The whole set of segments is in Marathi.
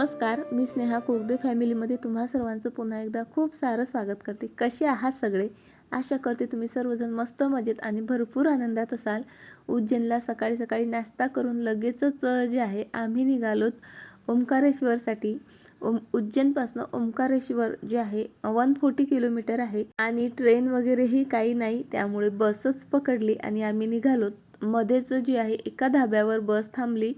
नमस्कार मी स्नेहा कोगदे फॅमिलीमध्ये तुम्हा सर्वांचं पुन्हा एकदा खूप सारं स्वागत करते. कसे आहात सगळे? आशा करते तुम्ही सर्वजण मस्त मजेत आणि भरपूर आनंदात असाल. उज्जैनला सकाळी सकाळी नाश्ता करून लगेचच जे आहे आम्ही निघालोत ओंकारेश्वरसाठी. ओम उज्जैनपासनं ओंकारेश्वर जे आहे वन फोर्टी किलोमीटर आहे आणि ट्रेन वगैरेही काही नाही त्यामुळे बसच पकडली आणि आम्ही निघालोत मध्येच जी आहे एका धाब्यावर बस थांबली.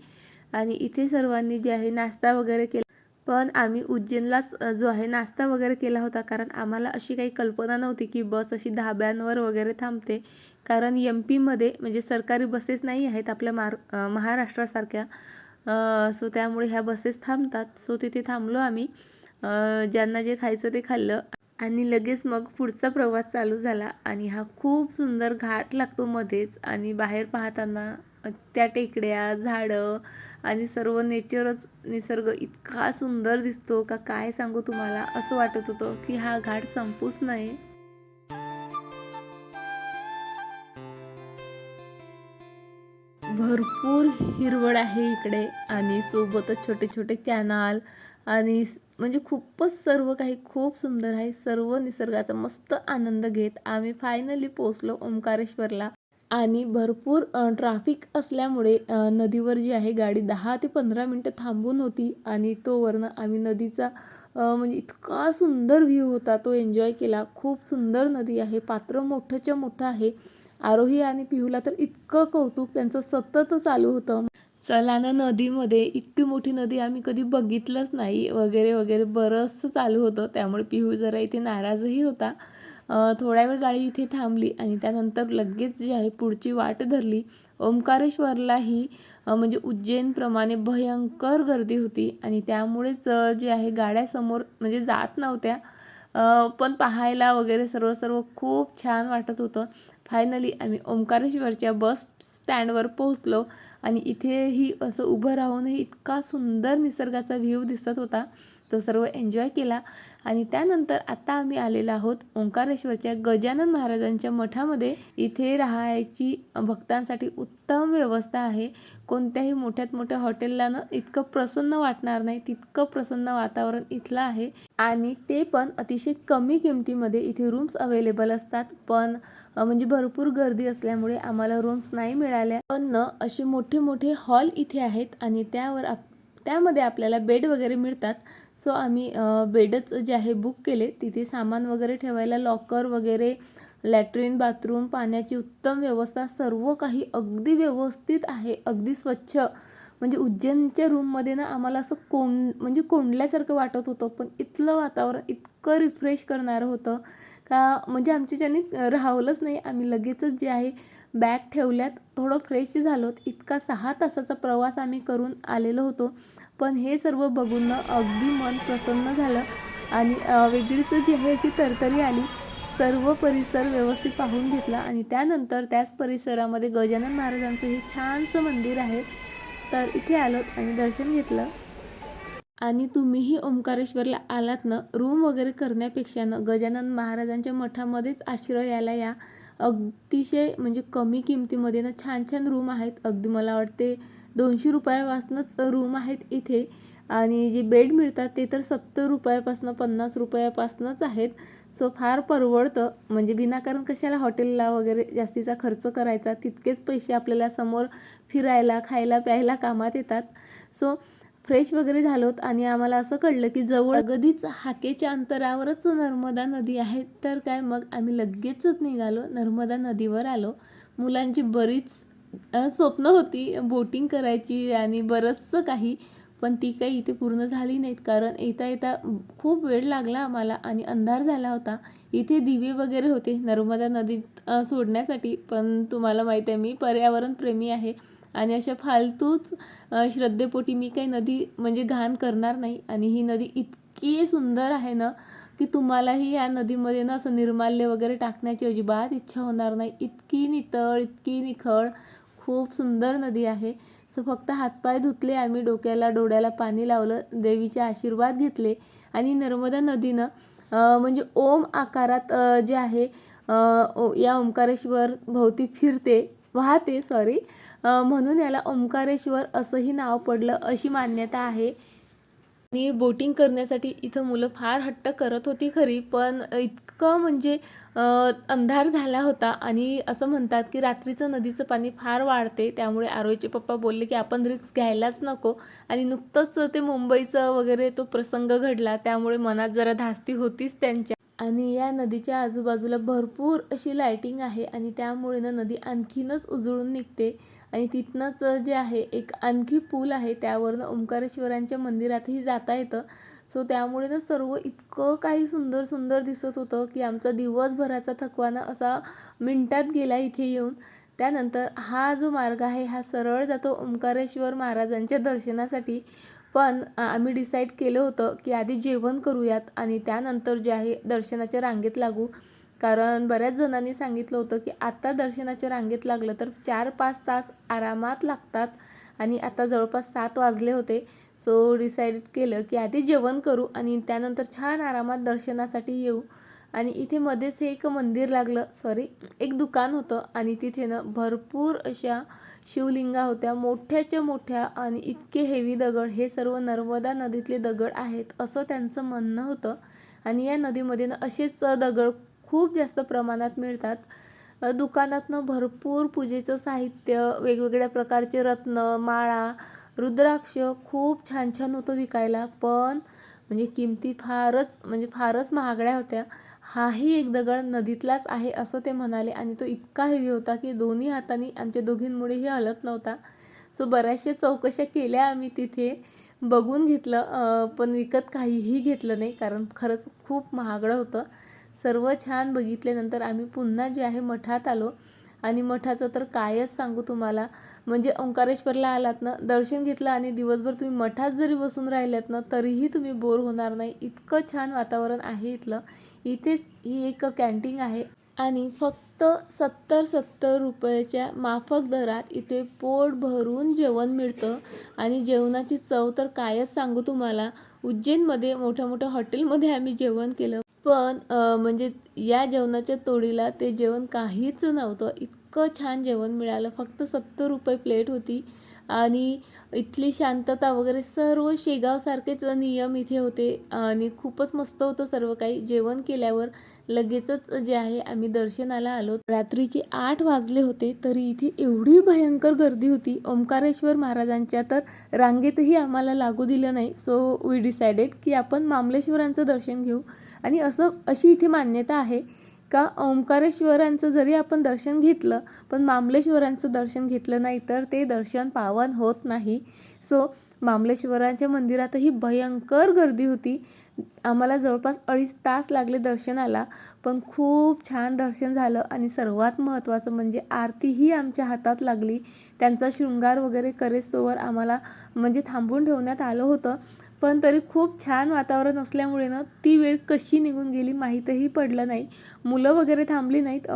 आणि इथे सर्वांनी जे आहे नाश्ता वगैरे केला. पण आम्ही उज्जैनलाच जो आहे नाश्ता वगैरे केला होता कारण आम्हाला अशी काही कल्पना नव्हती की बस अशी धाब्यांवर वगैरे थांबते. कारण एम पीमध्ये म्हणजे सरकारी बसेस नाही आहेत आपल्या मार महाराष्ट्रासारख्या. सो त्यामुळे ह्या बसेस थांबतात. सो तिथे थांबलो आम्ही. ज्यांना जे खायचं ते खाल्लं. आणि लगेच मग पुढचा प्रवास चालू झाला. आणि हा खूप सुंदर घाट लागतो मध्येच. आणि बाहेर पाहताना त्या टेकड्या झाडं आणि सर्व नेचरच निसर्ग इतका सुंदर दिसतो का काय सांगू तुम्हाला? असं वाटत होतं की हा घाट संपूच नाही. भरपूर हिरवळ आहे इकडे आणि सोबतच छोटे छोटे कॅनाल आणि म्हणजे खूपच सर्व काही खूप सुंदर आहे. सर्व निसर्गाचा मस्त आनंद घेत आम्ही फायनली पोचलो ओंकारेश्वरला. आणि भरपूर ट्राफिक असल्यामुळे नदीवर जी आहे गाडी दहा ते पंधरा मिनटं थांबून होती आणि तोवरनं आम्ही नदीचा म्हणजे इतका सुंदर व्ह्यू होता तो एन्जॉय केला. खूप सुंदर नदी आहे पात्र मोठंच्या मोठं आहे. आरोही आणि पिहूला तर इतकं कौतुक त्यांचं सतत चालू होतं. चला ना नदीमध्ये इतकी मोठी नदी आम्ही कधी बघितलंच नाही वगैरे वगैरे बरंचसं चालू होतं. त्यामुळे पिहू जरा इथे नाराजही होता. थोड्या वेळ गाडी इथे थांबली आणि त्यानंतर लगेच जी आहे पुढची वाट धरली. ओंकारेश्वरलाही म्हणजे उज्जैनप्रमाणे भयंकर गर्दी होती आणि त्यामुळेच जे आहे गाड्या समोर म्हणजे जात नव्हत्या. पण पाहायला वगैरे सर्व सर्व खूप छान वाटत होतं. फायनली आम्ही ओंकारेश्वरच्या बस स्टँडवर पोहोचलो आणि इथेही असं उभं राहूनही इतका सुंदर निसर्गाचा व्ह्यू दिसत होता. तो सर्व एन्जॉय केला. आणि त्यानंतर आता आम्ही आलेलो आहोत ओंकारेश्वरच्या गजानन महाराजांच्या मठामध्ये. इथे राहायची भक्तांसाठी उत्तम व्यवस्था आहे. कोणत्याही मोठ्यात मोठ्या हॉटेलला ना इतकं प्रसन्न वाटणार नाही तितकं प्रसन्न वातावरण इथलं आहे. आणि ते पण अतिशय कमी किमतीमध्ये इथे रूम्स अवेलेबल असतात. पण म्हणजे भरपूर गर्दी असल्यामुळे आम्हाला रूम्स नाही मिळाल्या. पण न असे मोठे मोठे हॉल इथे आहेत आणि त्यावर आप त्यामध्ये आपल्याला बेड वगैरे मिळतात. सो आम्ही बेडच जे आहे बुक केले. तिथे सामान वगैरे ठेवायला लॉकर वगैरे लॅट्रिन बाथरूम पाण्याची उत्तम व्यवस्था सर्व काही अगदी व्यवस्थित आहे अगदी स्वच्छ. म्हणजे उज्जैनच्या रूममध्ये ना आम्हाला असं कोंड म्हणजे कोंडल्यासारखं वाटत होतं पण इथलं वातावरण इतकं रिफ्रेश करणारं होतं का म्हणजे आमच्याच्याने राहवलंच नाही आम्ही लगेचच जे आहे बॅग ठेवल्यात थोडं फ्रेश झालोत. इतका सहा तासाचा प्रवास आम्ही करून आलेलो होतो. पण हे सर्व बघून अगदी मन प्रसन्न झालं आणि वेगळीच जी आहे अशी तरतरी आली. सर्व परिसर व्यवस्थित पाहून घेतला आणि त्यानंतर त्याच परिसरामध्ये गजानन महाराजांचं हे छानसं मंदिर आहे. तर इथे आलोत आणि दर्शन घेतलं. आणि तुम्हीही ओंकारेश्वरला आलात ना रूम वगैरे करण्यापेक्षा ना गजानन महाराजांच्या मठामध्येच आश्रयाला या. अतिशय म्हणजे कमी किमतीमध्ये ना छान छान रूम आहेत. अगदी मला वाटते दोनशे रुपयापासूनच रूम आहेत इथे. आणि जे बेड मिळतात ते तर सत्तर रुपयापासून पन्नास रुपयापासूनच आहेत. सो फार परवडतं. म्हणजे विनाकारण कशाला हॉटेलला वगैरे जास्तीचा खर्च करायचा? तितकेच पैसे आपल्याला समोर फिरायला खायला प्यायला कामात येतात. सो फ्रेश वगैरे झालोत आणि आम्हाला असं कळलं की जवळ अगदीच हाकेच्या अंतरावरच नर्मदा नदी आहे. तर काय मग आम्ही लगेचच निघालो. नर्मदा नदीवर आलो. मुलांची बरीच स्वप्न होती बोटिंग करायची आणि बरंचसं काही पण ती काही इथे पूर्ण झाली नाहीत. कारण येता येता खूप वेळ लागला आम्हाला आणि अंधार झाला होता. इथे दिवे वगैरे होते नर्मदा नदीत सोडण्यासाठी. पण तुम्हाला माहीत आहे मी पर्यावरण प्रेमी आहे आणि अशा फालतूच श्रद्धेपोटी मी काही नदी म्हणजे घाण करणार नाही. आणि ही नदी इतकी सुंदर आहे ना की तुम्हालाही या नदीमध्ये ना असं निर्माल्य वगैरे टाकण्याची अजिबात इच्छा होणार नाही. इतकी नितळ इतकी निखळ खूप सुंदर नदी आहे. सो फक्त हातपाय धुतले आम्ही डोक्याला डोळ्याला पाणी लावलं देवीचे आशीर्वाद घेतले आणि नर्मदा नदीनं म्हणजे ओम आकारात जे आहे ओ- या ओंकारेश्वर भोवती फिरते वाहते सॉरी म्हणून याला ओंकारेश्वर असंही नाव पडलं अशी मान्यता आहे. आणि बोटिंग करण्यासाठी इथं मुलं फार हट्ट करत होती खरी पण इतकं म्हणजे अंधार झाला होता आणि असं म्हणतात की रात्रीचं नदीचं पाणी फार वाढते त्यामुळे आरोहीचे पप्पा बोलले की आपण रिक्स घ्यायलाच नको आणि नुकतंच ते मुंबईचं वगैरे तो प्रसंग घडला त्यामुळे मनात जरा धास्ती होतीच त्यांच्या. आणि या नदीच्या आजूबाजूला भरपूर अशी लाईटिंग आहे आणि त्यामुळे ना नदी आणखीनच उजळून निघते. आणि तिथनंच जे आहे एक आणखी पूल आहे त्यावरनं ओंकारेश्वरांच्या मंदिरातही जाता येतं. सो त्यामुळे ना सर्व इतकं काही सुंदर सुंदर दिसत होतं की आमचा दिवसभराचा थकवाना असा मिनटात गेला इथे येऊन. त्यानंतर हा जो मार्ग आहे हा सरळ जातो ओंकारेश्वर महाराजांच्या दर्शनासाठी. पण आम्ही डिसाईड केलं होतं की आधी जेवण करूयात आणि त्यानंतर जे आहे दर्शनाच्या रांगेत लागू. कारण बऱ्याच जणांनी सांगितलं होतं की आत्ता दर्शनाच्या रांगेत लागलं तर चार पाच तास आरामात लागतात आणि आता जवळपास सात वाजले होते. सो डिसाईड केलं की आधी जेवण करू आणि त्यानंतर छान आरामात दर्शनासाठी येऊ. आणि इथे मध्येच हे एक मंदिर लागलं. सॉरी एक दुकान होतं आणि तिथे ना भरपूर अशा शिवलिंगा होत्या. मोठ्याच्या मोठ्या आणि इतके हेवी दगड. हे सर्व नर्मदा नदीतले दगड आहेत असं त्यांचं म्हणणं होतं. आणि या नदीमध्ये ना असेच दगड खूप जास्त प्रमाणात मिळतात. दुकानातनं भरपूर पूजेचं साहित्य वेगवेगळ्या प्रकारचे रत्न माळा रुद्राक्ष खूप छान छान होतं विकायला. पण म्हणजे किमती फारच म्हणजे फारच महागड्या होत्या. हाही एक दगड नदीतलाच आहे असं ते म्हणाले आणि तो इतका हेवी होता की दोन्ही हातांनी आमच्या दोघींमुळेही हलत नव्हता. सो बऱ्याचशा चौकशा केल्या आम्ही तिथे. बघून घेतलं पण विकत काहीही घेतलं नाही कारण खरंच खूप महागडं होतं. सर्व छान बघितल्यानंतर आम्ही पुन्हा जे आहे मठात आलो. आणि मठाचं तर कायच सांगू तुम्हाला. म्हणजे ओंकारेश्वरला आलात ना दर्शन घेतलं आणि दिवसभर तुम्ही मठात जरी बसून राहिल्यात ना तरीही तुम्ही बोर होणार नाही. इतकं छान वातावरण आहे इथलं. इथेच ही एक कॅन्टीन आहे. आणि फक्त सत्तर सत्तर रुपयाच्या माफक दरात इथे पोट भरून जेवण मिळतं. आणि जेवणाची चव तर कायच सांगू तुम्हाला. उज्जैनमध्ये मोठ्या मोठ्या हॉटेलमध्ये आम्ही जेवण केलं. पण म्हणजे या जेवणाच्या तोडीला ते जेवण काहीच नव्हतं. इतकं छान जेवण मिळालं. फक्त सत्तर रुपये प्लेट होती. आणि इथली शांतता वगैरे सर्व शेगावसारखेच नियम इथे होते. आणि खूपच मस्त होतं सर्व काही. जेवण केल्यावर लगेचच जे आहे आम्ही दर्शनाला आलो. रात्रीचे आठ वाजले होते तरी इथे एवढी भयंकर गर्दी होती. ओंकारेश्वर महाराजांच्या तर रांगेतही आम्हाला लागू दिलं नाही. सो वी डिसायडेड की आपण मामलेश्वरांचं दर्शन घेऊ. आणि असं अशी इथे मान्यता आहे का ओंकारेश्वरांचं जरी आपण दर्शन घेतलं पण मामलेश्वरांचं दर्शन घेतलं नाही तर ते दर्शन पावन होत नाही. सो मामलेश्वरांच्या मंदिरातही भयंकर गर्दी होती. आम्हाला जवळपास अडीच तास लागले दर्शनाला पण खूप छान दर्शन झालं आणि सर्वात महत्त्वाचं म्हणजे आरतीही आमच्या हातात लागली. त्यांचा शृंगार वगैरे करेस्तोवर आम्हाला म्हणजे थांबून ठेवण्यात आलं होतं. पण तरी खूप छान वातावरण असल्यामुळे ना ती वेळ कशी निघून गेली माहीतही पडलं नाही. मुलं वगैरे थांबली नाहीत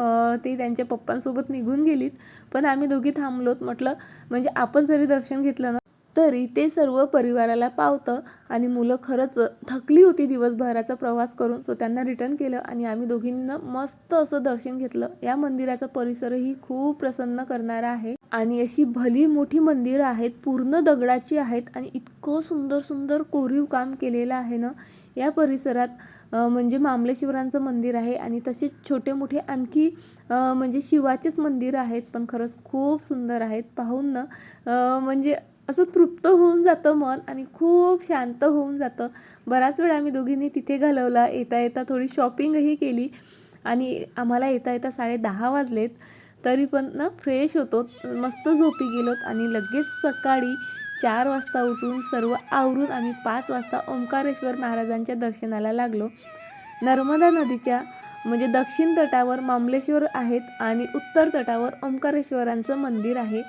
ते त्यांच्या पप्पांसोबत निघून गेलीत. पण आम्ही दोघी थांबलोत म्हटलं म्हणजे आपण जरी दर्शन घेतलं ना तरी ते सर्व परिवाराला पावतं आणि मुलं खरंच थकली होती दिवसभराचा प्रवास करून सो त्यांना रिटर्न केलं आणि आम्ही दोघींना मस्त असं दर्शन घेतलं. या मंदिराचा परिसरही खूप प्रसन्न करणारा आहे. आणि अशी भली मोठी मंदिरं आहेत पूर्ण दगडाची आहेत आणि इतकं सुंदर सुंदर कोरीव काम केलेलं आहे ना या परिसरात म्हणजे मामलेश्वरांचं मंदिर आहे आणि तसेच छोटे मोठे आणखी म्हणजे शिवाचेच मंदिर आहेत पण खरंच खूप सुंदर आहेत. पाहून ना म्हणजे असं तृप्त होऊन जातं मन आणि खूप शांत होऊन जातं. बराच वेळ आम्ही दोघींनी तिथे घालवला येता येता थोडी शॉपिंगही केली आणि आम्हाला येता येता साडे दहा वाजलेत. तरी पण ना फ्रेश होतो. मस्त झोपी गेलोत आणि लगेच सकाळी चार वाजता उठून सर्व आवरून आम्ही पाच वाजता ओंकारेश्वर महाराजांच्या दर्शनाला लागलो. नर्मदा नदीच्या म्हणजे दक्षिण तटावर मामलेश्वर आहेत आणि उत्तर तटावर ओंकारेश्वरांचं मंदिर आहे.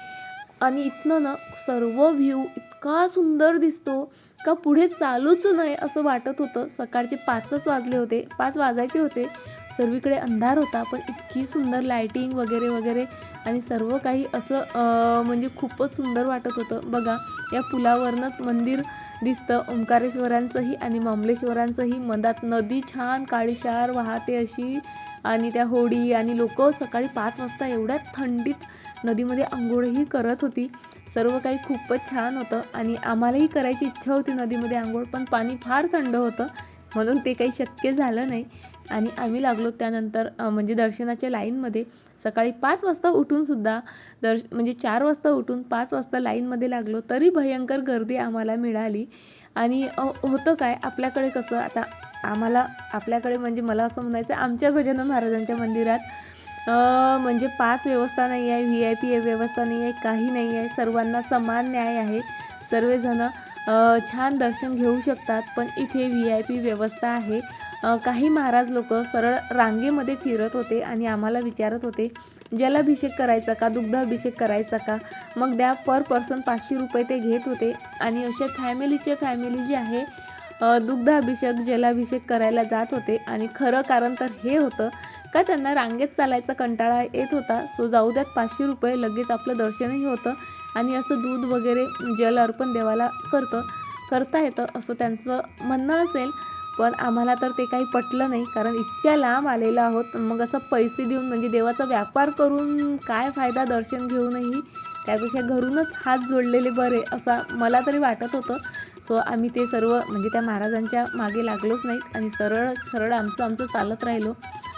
आणि इथनं ना सर्व व्ह्यू इतका सुंदर दिसतो का पुढे चालूच नाही असं वाटत होतं. सकाळचे पाचच वाजले होते पाच वाजायचे होते. सर्वीकडे अंधार होता पण इतकी सुंदर लायटिंग वगैरे वगैरे आणि सर्व काही असं म्हणजे खूपच सुंदर वाटत होतं. बघा या पुलावरनंच मंदिर दिसतं. ओंकारेश्वरांचंही आणि मामलेश्वरांचंही मधात नदी छान काळीशार वाहते अशी आणि त्या होडी आणि लोक सकाळी पाच वाजता एवढ्या थंडीत नदीमध्ये आंघोळही करत होती. सर्व काही खूपच छान होतं आणि आम्हालाही करायची इच्छा होती नदीमध्ये आंघोळ पण पाणी फार थंड होतं. म्हणून ते काही शक्य झालं नाही. आणि आम्ही लागलो त्यानंतर म्हणजे दर्शनाच्या लाईनमध्ये सकाळी पाच वाजता उठूनसुद्धा दर्श म्हणजे चार वाजता उठून पाच वाजता लाईनमध्ये लागलो तरी भयंकर गर्दी आम्हाला मिळाली. आणि होतं काय आपल्याकडे कसं आता आम्हाला आपल्याकडे म्हणजे मला असं म्हणायचं आमच्या गजानन महाराजांच्या मंदिरात म्हणजे पाच व्यवस्था नाही आहे व्ही आय पी व्यवस्था नाही आहे काही नाही आहे सर्वांना समान न्याय आहे. सर्वजणं छान दर्शन घेऊ शकतात पण इथे व्ही आय पी व्यवस्था आहे. काही महाराज लोक सरळ रांगेमध्ये फिरत होते आणि आम्हाला विचारत होते जलाभिषेक करायचा का? दुग्धाभिषेक करायचा का? मग द्या पर पर्सन पाचशे रुपये ते घेत होते आणि अशा फॅमिलीचे फॅमिली जी आहे दुग्धाभिषेक जलाभिषेक करायला जात होते आणि खरं कारण तर हे होतं का त्यांना रांगेत चालायचा कंटाळा येत होता? सो जाऊ द्यात पाचशे रुपये लगेच आपलं दर्शनही होतं आणि असं दूध वगैरे जल अर्पण देवाला करतं करता येतं असं त्यांचं म्हणणं असेल. पण आम्हाला तर ते काही पटलं नाही कारण इतक्या लांब आलेलं आहोत. मग असं पैसे देऊन म्हणजे देवाचा व्यापार करून काय फायदा दर्शन घेऊनही? त्यापेक्षा घरूनच हात जोडलेले बरे असा मला तरी वाटत होतं. सो आम्ही ते सर्व म्हणजे त्या महाराजांच्या मागे लागलोच नाहीत आणि सरळ सरळ आमचं आमचं चालत राहिलो.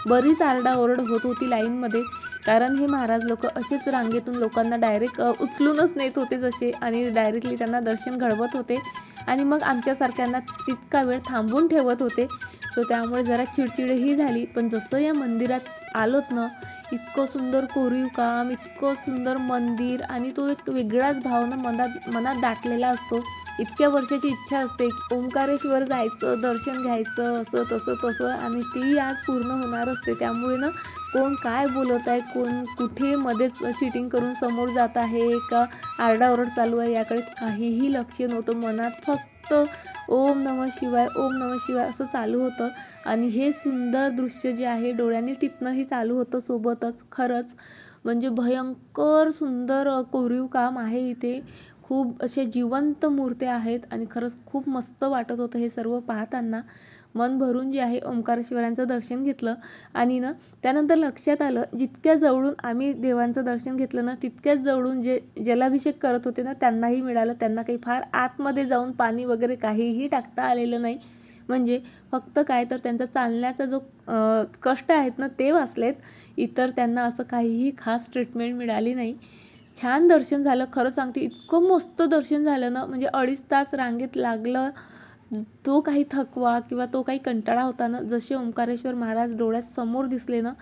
बरीच आरडाओरड होत होती लाईनमध्ये कारण हे महाराज लोक असेच रांगेतून लोकांना डायरेक्ट उचलूनच नेत होते जसे आणि डायरेक्टली त्यांना दर्शन घडवत होते. आणि मग आमच्यासारख्यांना तितका वेळ थांबून ठेवत होते. सो त्यामुळे जरा चिडचिडही झाली. पण जसं या मंदिरात आलोत ना इतकं सुंदर कोरीव काम इतकं सुंदर मंदिर आणि तो एक वेगळाच भावना मनात मनात दाटलेला असतो. इतक्या वर्षाची इच्छा असते ओंकारेश्वर जायचं दर्शन घ्यायचं असं तसं तसं आणि ती आज पूर्ण होणार असते. त्यामुळे ना कोण काय बोलत आहे कोण कुठे मध्येच चिटिंग करून समोर जात आहे का आरडाओरड चालू आहे याकडे काहीही लक्ष नव्हतं. मनात फक्त ओम नम शिवाय ओम नम शिवाय असं चालू होतं. आणि हे सुंदर दृश्य जे आहे डोळ्यांनी टिपणंही चालू होतं सोबतच खरंच. म्हणजे भयंकर सुंदर कोरीव काम आहे इथे. खूप असे जिवंत मूर्त्या आहेत आणि खरंच खूप मस्त वाटत होतं हे सर्व पाहताना. मन भरून जे आहे ओंकारेश्वरांचं दर्शन घेतलं आणि ना त्यानंतर लक्षात आलं जितक्या जवळून आम्ही देवांचं दर्शन घेतलं ना तितक्याच जवळून जे जलाभिषेक करत होते ना त्यांनाही मिळालं. त्यांना काही फार आतमध्ये जाऊन पाणी वगैरे काहीही टाकता आलेलं नाही. म्हणजे फक्त काय तर त्यांचा चालण्याचा जो कष्ट आहेत ना ते वाचलेत. इतर त्यांना असं काहीही खास ट्रीटमेंट मिळाली नाही. छान दर्शन झालं. खरं सांगते इतकं मस्त दर्शन झालं ना. म्हणजे अडीच तास रांगेत लागलं. तो काही थकवा किंवा तो काही कंटाळा होता ना जसे ओंकारेश्वर महाराज डोळ्यात समोर दिसले ना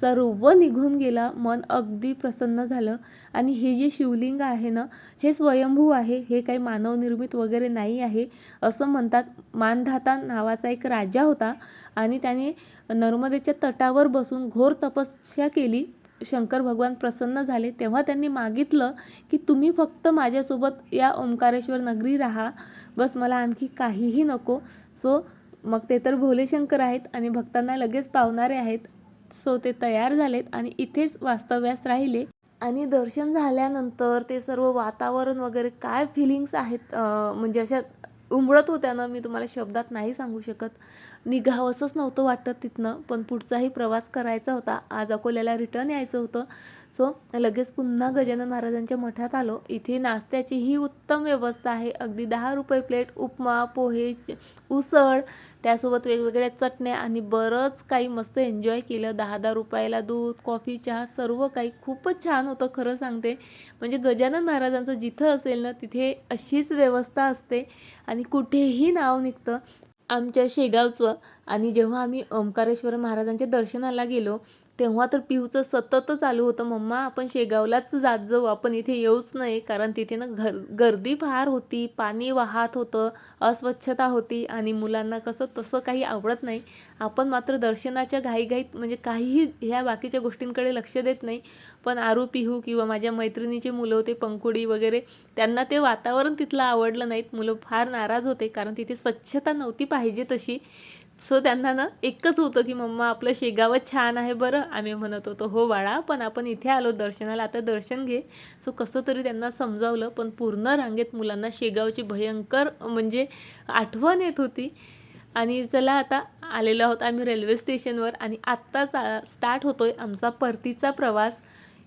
सर्व निघून गेला. मन अगदी प्रसन्न झालं. आणि हे जे शिवलिंग आहे ना हे स्वयंभू आहे. हे काही मानवनिर्मित वगैरे नाही आहे. असं म्हणतात मानधाता नावाचा एक राजा होता. आणि त्याने नर्मदेच्या तटावर बसून घोर तपस्या केली. शंकर भगवान प्रसन्न झाले तेव्हा त्यांनी मागितलं की तुम्ही फक्त माझ्यासोबत या ओंकारेश्वर नगरी राहा. बस मला आणखी काहीही नको. सो मग ते तर भोलेशंकर आहेत आणि भक्तांना लगेच पावणारे आहेत. सो ते तयार झालेत आणि इथेच वास्तव्यास राहिले. आणि दर्शन झाल्यानंतर ते सर्व वातावरण वगैरे काय फिलिंग्स आहेत म्हणजे अशा उमळत होत्या ना मी तुम्हाला शब्दात नाही सांगू शकत. निघावंसंच नव्हतं वाटत तिथनं पण पुढचाही प्रवास करायचा होता. आज अकोल्याला रिटर्न यायचं होतं. सो लगेच पुन्हा गजानन महाराजांच्या मठात आलो. इथे नाश्त्याची ही उत्तम व्यवस्था आहे. अगदी दहा रुपये प्लेट उपमा पोहे उसळ त्यासोबत वेगवेगळ्या चटण्या आणि बरंच काही मस्त एन्जॉय केलं. दहा दहा रुपयाला दूध कॉफी चहा सर्व काही खूपच छान होतं खरं सांगते. म्हणजे गजानन महाराजांचं जिथं असेल ना तिथे अशीच व्यवस्था असते आणि कुठेही नाव निघतं. आमच्या शेगावचं आणि जेव्हा आम्ही ओंकारेश्वर महाराजांच्या दर्शनाला गेलो तेव्हा तर पिऊचं सतत चालू होतं मम्मा आपण शेगावलाच जात जाऊ आपण इथे येऊच नाही. कारण तिथे ना घर गर्दी फार होती पाणी वाहत होतं अस्वच्छता होती आणि मुलांना कसं तसं काही आवडत नाही. आपण मात्र दर्शनाच्या घाईघाईत म्हणजे काहीही ह्या बाकीच्या गोष्टींकडे लक्ष देत नाही. पण आरू पिहू किंवा माझ्या मैत्रिणीचे मुलं होते पंकुडी वगैरे त्यांना ते वातावरण तिथलं आवडलं नाहीत. मुलं फार नाराज होते कारण तिथे स्वच्छता नव्हती पाहिजे तशी. सो त्यांना ना एकच होतं की मम्मा आपलं शेगावच छान आहे बरं. आम्ही म्हणत होतो हो बाळा पण आपण इथे आलो दर्शनाला आता दर्शन घे. सो कसं तरी त्यांना समजावलं पण पूर्ण रांगेत मुलांना शेगावची भयंकर म्हणजे आठवण येत होती. आणि चला आता आलेलो आहोत आम्ही रेल्वे स्टेशनवर आणि आत्ताच स्टार्ट होतो आहे आमचा परतीचा प्रवास.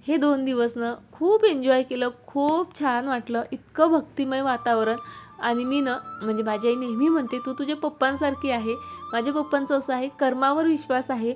हे दोन दिवसनं खूप एन्जॉय केलं खूप छान वाटलं इतकं भक्तिमय वातावरण. आणि मी ना म्हणजे माझी आई नेहमी म्हणते तू तुझ्या पप्पांसारखी आहे माझ्या पप्पांचं असं आहे कर्मावर विश्वास आहे.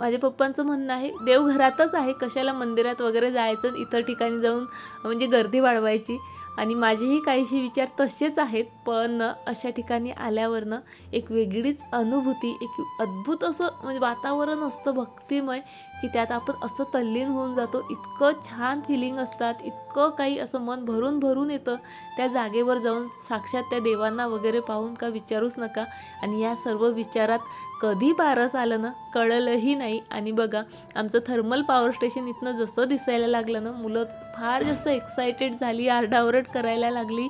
माझ्या पप्पांचं म्हणणं आहे देव घरातच आहे कशाला मंदिरात वगैरे जायचं इतर ठिकाणी जाऊन म्हणजे गर्दी वाढवायची. आणि माझेही काहीशी विचार तसेच आहेत पण अशा ठिकाणी आल्यावरनं एक वेगळीच अनुभूती एक अद्भुत असं म्हणजे वातावरण असतं भक्तिमय की त्यात आपण असं तल्लीन होऊन जातो इतकं छान फिलिंग असतात इतकं काही असं मन भरून भरून येतं त्या जागेवर जाऊन साक्षात त्या देवांना वगैरे पाहून का विचारूच नका. आणि या सर्व विचारात कधी पारस आलं ना कळलंही नाही. आणि बघा आमचं थर्मल पॉवर स्टेशन इथनं जसं दिसायला लागलं ना मुलं फार जास्त एक्सायटेड झाली आरडाओरड करायला लागली.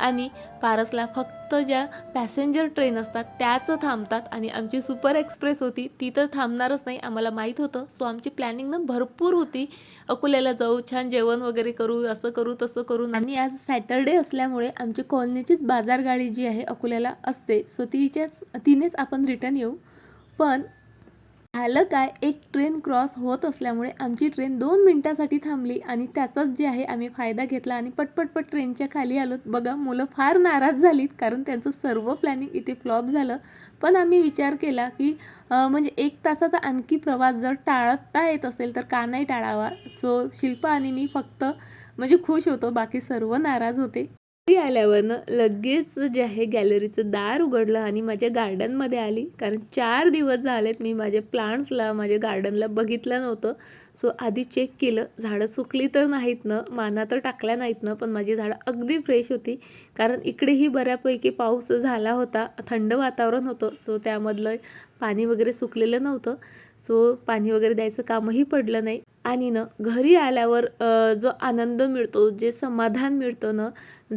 आणि पारसला फक्त ज्या पॅसेंजर ट्रेन असतात त्याच थांबतात आणि आमची सुपर एक्सप्रेस होती ती तर थांबणारच नाही. आम्हाला माहीत होतं सो आमची प्लॅनिंग ना भरपूर होती. अकोल्याला जाऊ छान जेवण वगैरे करू असं करू तसं करू. आणि आज सॅटरडे असल्यामुळे आमची कॉलनीचीच बाजार गाडी जी आहे अकोल्याला असते सो तिच्याच तिनेच आपण रिटर्न येऊ. पण आलं काय? एक ट्रेन क्रॉस होत असल्यामुळे आमची ट्रेन दोन मिनटासाठी थांबली आणि त्याचाच जे आहे आम्ही फायदा घेतला आणि पटपटपट ट्रेनच्या खाली आलो. बघा मुलं फार नाराज झालीत कारण त्यांचं सर्व प्लॅनिंग इथे फ्लॉप झालं. पण आम्ही विचार केला की म्हणजे एक तासाचा आणखी प्रवास जर टाळता येत असेल तर का नाही टाळावा? सो शिल्पा आणि मी फक्त म्हणजे खुश होतो. बाकी सर्व नाराज होते. घरी आल्यावरनं लगेच जे आहे गॅलरीचं दार उघडलं आणि माझ्या गार्डनमध्ये आली. कारण चार दिवस झालेत मी माझ्या प्लांट्सला माझ्या गार्डनला बघितलं नव्हतं. सो आधी चेक केलं. झाडं सुकली तर नाहीत ना माना तर टाकल्या नाहीत ना पण माझी झाडं अगदी फ्रेश होती. कारण इकडेही बऱ्यापैकी पाऊस झाला होता थंड वातावरण होतं. सो त्यामधलं पाणी वगैरे सुकलेलं नव्हतं. सो पाणी वगैरे द्यायचं कामही पडलं नाही. आणि ना घरी आल्यावर जो आनंद मिळतो जे समाधान मिळतं ना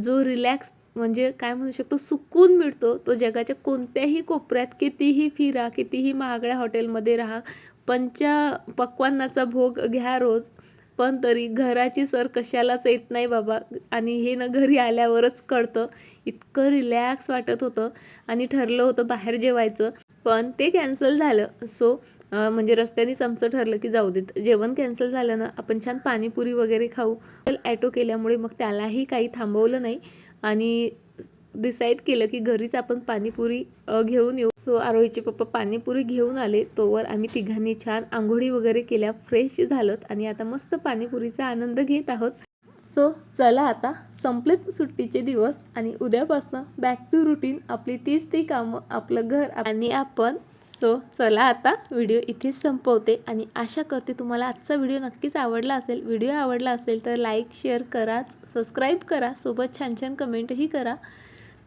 जो रिलॅक्स म्हणजे काय म्हणू शकतो सुकून मिळतो तो जगाच्या कोणत्याही कोपऱ्यात कितीही फिरा कितीही महागड्या हॉटेलमध्ये राहा पंचा पक्वांनाचा भोग घ्या रोज पण तरी घराची सर कशालाच येत नाही बाबा. आणि हे ना घरी आल्यावरच कळतं. इतकं रिलॅक्स वाटत होतं आणि ठरलं होतं बाहेर जेवायचं. पण ते कॅन्सल झालं. सो म्हणजे रस्त्यानेच आमचं ठरलं की जाऊ देत. जेवण कॅन्सल झालं ना आपण छान पाणीपुरी वगैरे खाऊ. ॲटो केल्यामुळे मग त्यालाही काही थांबवलं नाही. आणि डिसाईड केलं की घरीच आपण पाणीपुरी घेऊन येऊ. सो आरोहीचे पप्पा पाणीपुरी घेऊन आले. तोवर आम्ही तिघांनी छान आंघोळी वगैरे केल्या. फ्रेश झालोत आणि आता मस्त पाणीपुरीचा आनंद घेत आहोत. सो चला आता संपलेत सुट्टीचे दिवस आणि उद्यापासून बॅक टू रुटीन आपली तीच ती कामं आपलं घर आणि आपण सो चला आता व्हिडिओ इथेच संपवते आणि आशा करते तुम्हाला आजचा व्हिडिओ नक्कीच आवडला असेल. व्हिडिओ आवडला असेल तर लाईक शेअर कराच सबस्क्राईब करा सोबत छान छान कमेंटही करा.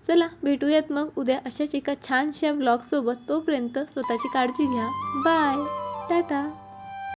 चला भेटूयात मग उद्या अशाच एका छानशा ब्लॉगसोबत तोपर्यंत स्वतःची काळजी घ्या. बाय टाटा